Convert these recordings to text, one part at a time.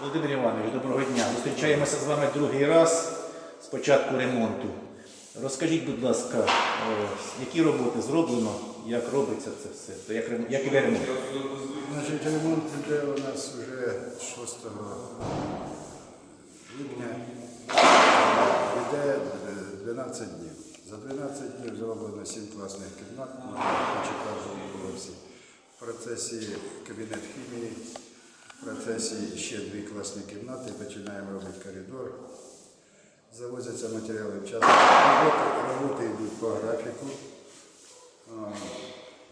Володимир Іванович, доброго дня. Зустрічаємося з вами другий раз з початку ремонту. Розкажіть, будь ласка, е, які роботи зроблено, як робиться це все, як, як іде ремонт? Значить, ремонт іде у нас вже 6 липня. Іде е, 12 днів. За 12 днів зроблено 7 класних кімнат поверсі. В процесі кабінет хімії, в процесі ще дві класні кімнати, починаємо робити коридор. Завозяться матеріали вчасно. Роботи, роботи йдуть по графіку.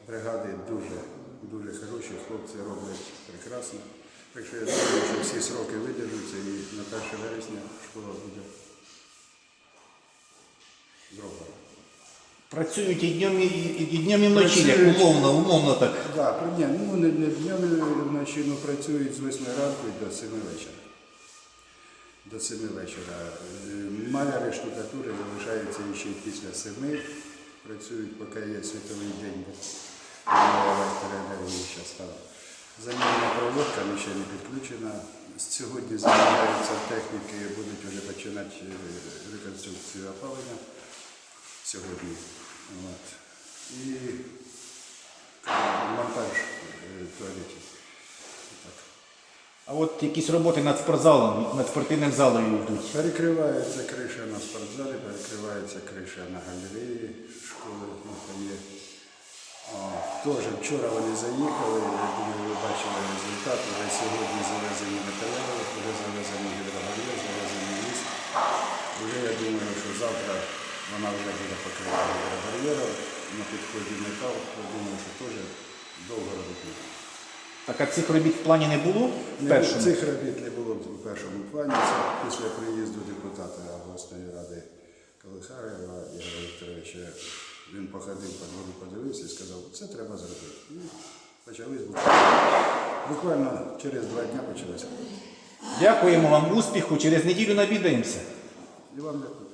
Бригади дуже, дуже хороші, хлопці роблять прекрасно. Так що я думаю, що всі сроки видержуться і на 1 вересня школа буде Працюють і днем, і, і, днем, і вночі, як Працюють. умовно, умовно так. Да, при- ні, ну не, не днем і вночі, ну працюють з 8 ранку і до 7 вечора. До 7 вечора. Е, Маляри штукатури залишаються ще й після 7. Працюють, поки є світовий день, бо електроенергії ще стало. Замінена проводка ну, ще не підключена. Сьогодні замовляються техніки, будуть вже починати е, реконструкцію опалення сьогодні. От. І монтаж е, туалетів. А от якісь роботи над спортзалом, над спортивним залою йдуть. Перекривається криша на спортзалі, перекривається криша на галереї школи є. Теж вчора вони заїхали, я думаю, ви бачили результат, вже сьогодні завезені матеріали, вже завезені гідрогор'єр, завезені ліс. Вже я думаю, що завтра вона вже буде покрита гідрогор'єром, на підході метал, я думаю, що теж довго робити. Так а цих робіт в плані не було? В Не, першому? Цих робіт не було в першому плані. Це після приїзду депутата обласної ради Колихарева Ігоря Вікторовича. Він походив по двору, подивився і сказав, це треба зробити. І почались буквально, буквально через два дні почалося. Дякуємо вам успіху. Через неділю навідаємося. І вам дякую.